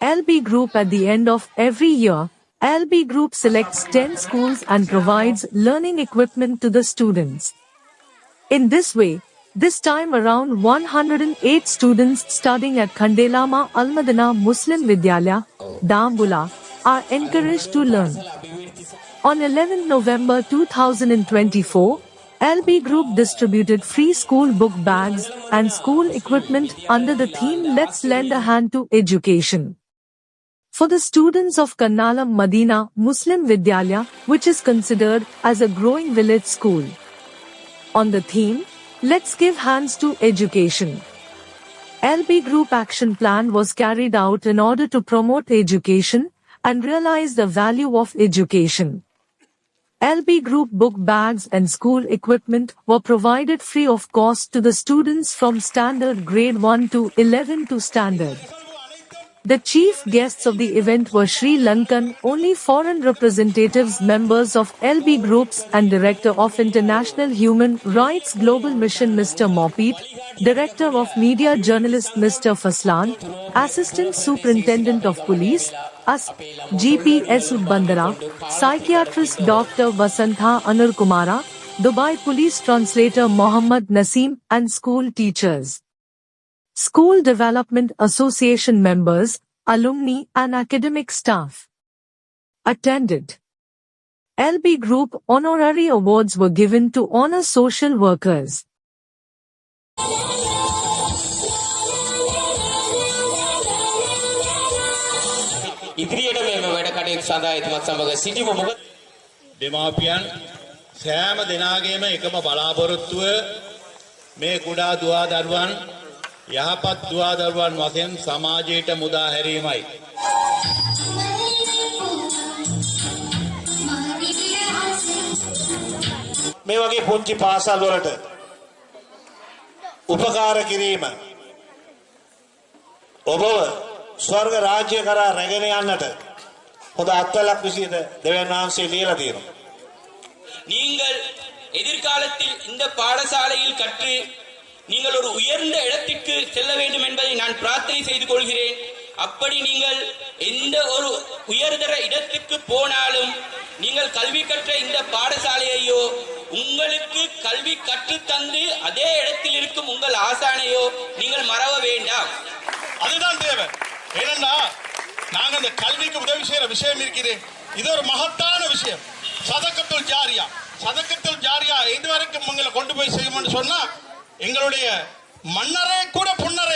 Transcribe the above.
LB Group at the end of every year, LB Group selects 10 schools and provides learning equipment to the students. In this way, this time around 108 students studying at Khandelama Almadana Muslim Vidyalaya, Dambula, are encouraged to learn. On 11 November 2024, LB Group distributed free school book bags and school equipment under the theme Let's Lend a Hand to Education. For the students of Kannalam Madina Muslim Vidyalaya, which is considered as a growing village school. On the theme, Let's Give Hands to Education. LB Group Action Plan was carried out in order to promote education and realize the value of education. LB Group book bags and school equipment were provided free of cost to the students from standard grade 1 to 11 to standard. The chief guests of the event were Sri Lankan only foreign representatives members of LB Groups and Director of International Human Rights Global Mission Mr. Mopit, Director of Media Journalist Mr. Faslan, Assistant Superintendent of Police, ASP, GPS Bandara, Psychiatrist Dr. Vasantha Anur Kumara, Dubai Police Translator Mohammad Naseem and school teachers. School Development Association members, alumni and academic staff attended. LB Group honorary awards were given to honor social workers. ඉදිරියට මෙම වැඩ කටයුතු සඳහා එතුමත් සමග සිටිමු මොකද දෙමාපියන් සෑම දෙනාගේම එකම බලාපොරොත්තුව මේ කුඩා දුවා දරුවන් යහපත් දුවා දරුවන් වශයෙන් සමාජයට මුදා හැරීමයි. මේ වගේ පුංචි පාසල් වලට උපකාර කිරීම ඔබව ස්වර්ග රාජ්‍ය කරා රැගෙන යන්නට හොඳ අත්වලක් විසියට දෙවියන් වහන්සේ ලියලා තියෙනවා. நீங்கள் எதிர்காலத்தில் இந்த பாடசாலையில் கற்று நீங்கள் ஒரு உயர்ந்த இடத்திற்கு செல்ல வேண்டும் என்பதை நான் பிரார்த்தனை செய்து கொள்கிறேன். அப்படி நீங்கள் எந்த ஒரு உயர்தர இடத்துக்கு போனாலும் நீங்கள் கல்வி கற்ற இந்த பாடசாலையையோ உங்களுக்கு கல்வி கற்றுத்தந்து அதே இடத்தில் இருக்கும் உங்கள் ஆசானையோ நீங்கள் மறவ வேண்டாம். அதுதான் தேவை என்னன்னா நாங்க அந்த கல்விக்கு உதவி செய்யற விஷயம் இருக்குது இது ஒரு மகத்தான விஷயம். சதக்கத்துல் ஜாரியா. சதக்கத்துல் ஜாரியா இது வரைக்கும் உங்களை கொண்டு போய் செய்யும்னு சொன்னா எங்களுடைய மன்னரே கூட பொன்னர்